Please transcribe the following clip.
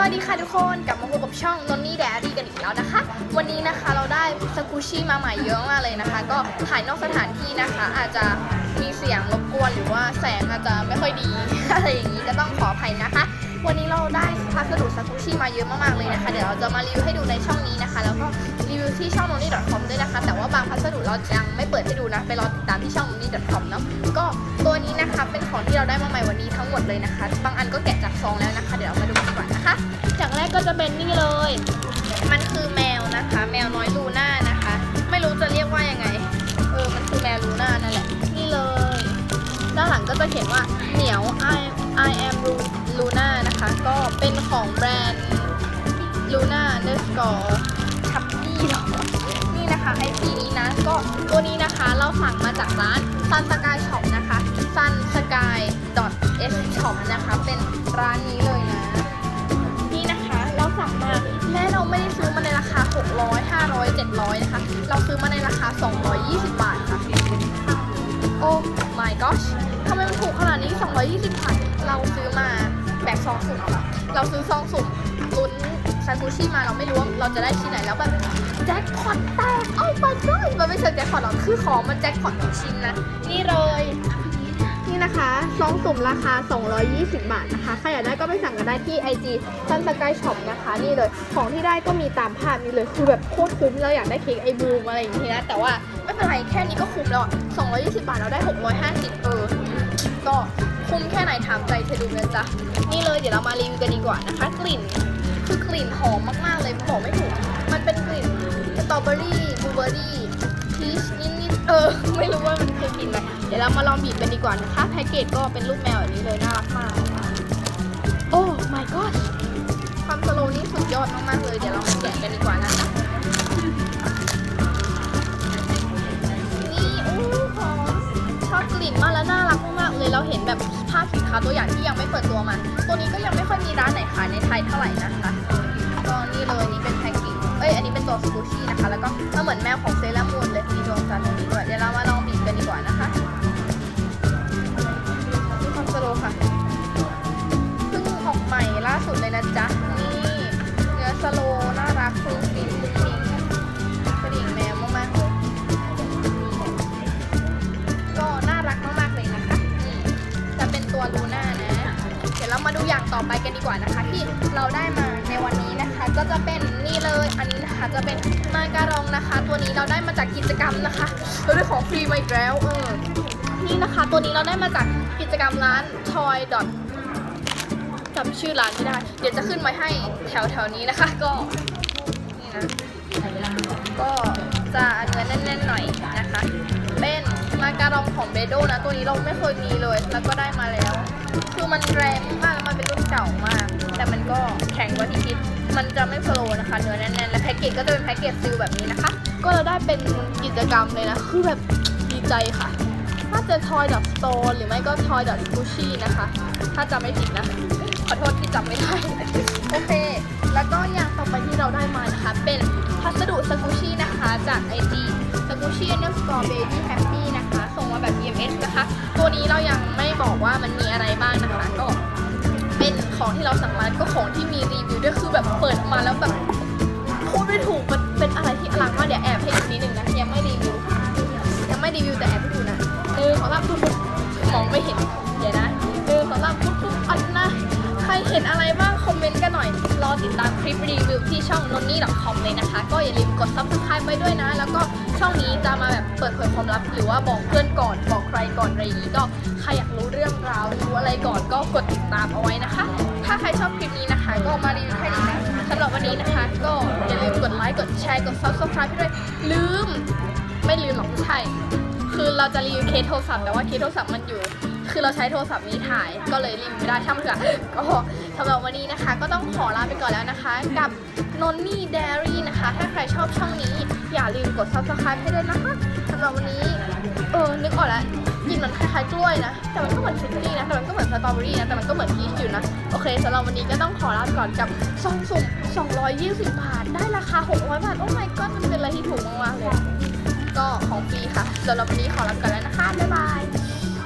วัสดีค่ะทุกคนกลับมาพบกับช่องนนนี่แดรี่กันอีกแล้วนะคะ วันนี้นะคะเราได้สกูชี่มาใหม่เยอะมากเลยนะคะ ก็ถ่ายนอกสถานที่นะคะ อาจจะมีเสียงรบกวนหรือว่าแสงอาจจะไม่ค่อยดีอะไรอย่างนี้ก็ต้องขออภัยนะคะ วันนี้เราได้พัสดุสกูชี่มาเยอะมากๆเลยนะคะ เดี๋ยวเราจะมารีวิวให้ดูในช่องนี้นะคะ แล้วก็รีวิวที่ช่อง noni com ด้วยนะคะ แต่ว่าบางพัสดุเรายังไม่เปิดให้ดูนะไปรอติดตามที่ช่อง noni com เนาะก็ตัวนี้นะคะเป็นของที่เราได้มาใหม่วันนี้ทั้งหมดเลยนะคะ บางอันก็แกะจากซองแล้ว ตัวนี้นะคะเราสั่งมาจากร้าน Sun Sky Shop นะคะ Sun Sky S Shop นะคะเป็นร้านนี้เลยนะ นี่นะคะเราสั่งมาแม้เราไม่ได้ซื้อมาในราคา 600 500 700 นะคะ เราซื้อมาในราคา 220 บาทค่ะ โอ้ my gosh ทำไมมันถูกขนาดนี้ 220 บาท เราซื้อมาแบบซองสุ่มเราซื้อซองสุ่มลุ้นซากุชิมาเราไม่รู้ว่าเราจะได้ที่ไหนแล้วแบบ จ็คพอตแตก โอ้ my god มันไม่ใช่แจ็คพอตหรอก คือของมันแจ็คพอตทุกชิ้นนะ นี่เลย นี่นะคะซองสุ่มราคา 220 บาทนะคะ ใครอยากได้ก็ไปสั่งกันได้ที่ IG ซันสกายช็อปนะคะ นี่เลย ของที่ได้ก็มีตามภาพนี้เลย คือแบบโคตรคุ้มเราอยากได้เค้กไอบูมอะไรอย่างนี้นะ แต่ว่าไม่เป็นไร แค่นี้ก็คุ้มแล้วอะ220 บาทเราได้ 650 เออ ก็คุ้มแค่ไหนถามใจเธอดูนะจ๊ะ นี่เลยเดี๋ยวเรามารีวิวกันดีกว่านะคะ กลิ่นคือกลิ่นหอมมากๆเลยบอกไม่ถูก มันเป็นกลิ่น สตรอเบอรี่บลูเบอรี่พีชนิดๆเออ ไม่รู้ว่ามันคือกลิ่นอะไรเดี๋ยวเรามาลองบีบกันดีกว่านะคะแพ็กเกจก็เป็นรูปแมวแบบนี้เลยน่ารักมากโอ้ my god ความสโลว์นี่สุดยอดมากๆเลยเดี๋ยวเรามาแกะกันดีกว่านะคะนี่อู้หอมชอบกลิ่นมากแล้วน่ารักมากๆเลยเราเห็นแบบภาพสินค้าตัวอย่างที่ยังไม่เปิดตัวมา ตัวนี้ก็ยังไม่ค่อยมีร้านไหนขายในไทยเท่าไหร่นะคะก็นี่เลยนี่เป็นแพ็ก ตัวสกูชี่นะคะ แล้วก็มันเหมือนแมวของเซรามูนเลยมีดวงจันทร์ตรงนี้ด้วย เดี๋ยวเรามาลองบีบกันดีกว่านะคะดูความสโลค่ะเพิ่งออกใหม่ล่าสุดเลยนะจ๊ะ นี่เนื้อสโลน่ารักฟุ้งฟิ้งฟุ้งฟิ้งกระดิ่งแมวมากๆเลยก็น่ารักมากๆเลยนะคะนี่จะเป็นตัวลูน่านะ เดี๋ยวเรามาดูอย่างต่อไปกันดีกว่านะคะ ที่เราได้มา จะเป็นนี่เลยอันนี้นะคะจะเป็นมาการองนะคะ ตัวนี้เราได้มาจากกิจกรรมนะคะเราได้ของฟรีมาอีกแล้วเออนี่นะคะตัวนี้เราได้มาจากกิจกรรมร้าน toy จำชื่อร้านไม่ได้ เดี๋ยวจะขึ้นไว้ให้แถวแถวนี้นะคะ ก็นี่นะก็จะเนื้อแน่นๆหน่อยนะคะ เป็นมาการองของเบโดนะ ตัวนี้เราไม่เคยมีเลย แล้วก็ได้มาแล้ว คือมันแรงมากมัน มันจะไม่โฟล์นะคะเนื้อแน่นๆและแพ็กเกจก็จะเป็นแพ็กเกจซิลแบบนี้นะคะ ก็เราได้เป็นกิจกรรมเลยนะคือแบบดีใจค่ะน่าจะ toy store หรือไม่ก็ toy gucci นะคะ ถ้าจำไม่ผิดนะขอโทษที่จำไม่ได้โอเค แล้วก็อย่างต่อไปที่เราได้มานะคะ เป็นพัสดุสกูชี่นะคะจาก IG สกูชี่ underscore baby happy นะคะส่งมาแบบ EMS นะคะ ตัวนี้เรายังไม่บอกว่ามันมีอะไรบ้างนะคะ ก็เป็นของที่เราสั่งมาก็ของที่มีรีวิวด้วย คือแบบเปิดมาแล้วแบบพูดไม่ถูกมันเป็นอะไรที่อลังมากเดี๋ยวแอบให้ดูนิดนึงนะยังไม่รีวิวยังไม่รีวิวแต่แอบให้ดูนะเออขอรับปุ๊บปุ๊บมองไม่เห็นเดี๋ยวนะเออขอรับปุ๊บปุ๊บอันนะใครเห็นอะไรบ้างคอมเมนต์กันหน่อย รอติดตามคลิปรีวิวที่ช่องนนนี่ .com เลยนะคะ ก็อย่าลืมกด subscribe ไว้ด้วยนะ แล้วก็ช่องนี้จะมาแบบเปิดเผยความลับ หรือว่าบอกเพื่อนก่อน บอกใครก่อนอะไรอย่างนี้ก็ใครอยากรู้เรื่องราวรู้อะไรก่อนก็กดติดตามเอาไว้นะคะ ถ้าใครชอบคลิปนี้นะคะ ก็มารีวิวให้ดีนะสำหรับวันนี้นะคะ ก็อย่าลืมกดไลค์กดแชร์กด subscribe ให้ด้วยลืม ไม่ลืมหรอกใช่ คือเราจะรีวิวเคสโทรศัพท์แต่ว่าเคสโทรศัพท์มันอยู่ คือเราใช้โทรศัพท์นี้ถ่ายก็เลยรีวิวไม่ได้ช่างมันเถอะก็สำหรับวันนี้นะคะ ก็ต้องขอลาไปก่อนแล้วนะคะ กับนนนี่เดรี่นะคะ ถ้าใครชอบช่องนี้ อย่าลืมกด subscribe ให้ด้วยนะคะสำหรับวันนี้เออนึกออกแล้วกินมันคล้ายๆกล้วยนะ แต่มันก็เหมือนฟิตตี้นะแต่มันก็เหมือนสตรอเบอรี่นะแต่มันก็เหมือนพีชอยู่นะโอเคสำหรับวันนี้ก็ต้องขอลาไปก่อนกับซองสุ่ม220 บาท ได้ราคา 600 บาท โอ้ my god มันเป็นอะไรที่ถูกมากๆเลยก็ของฟรีค่ะสำหรับวันนี้ขอลาไปก่อนแล้วนะคะบ๊ายบาย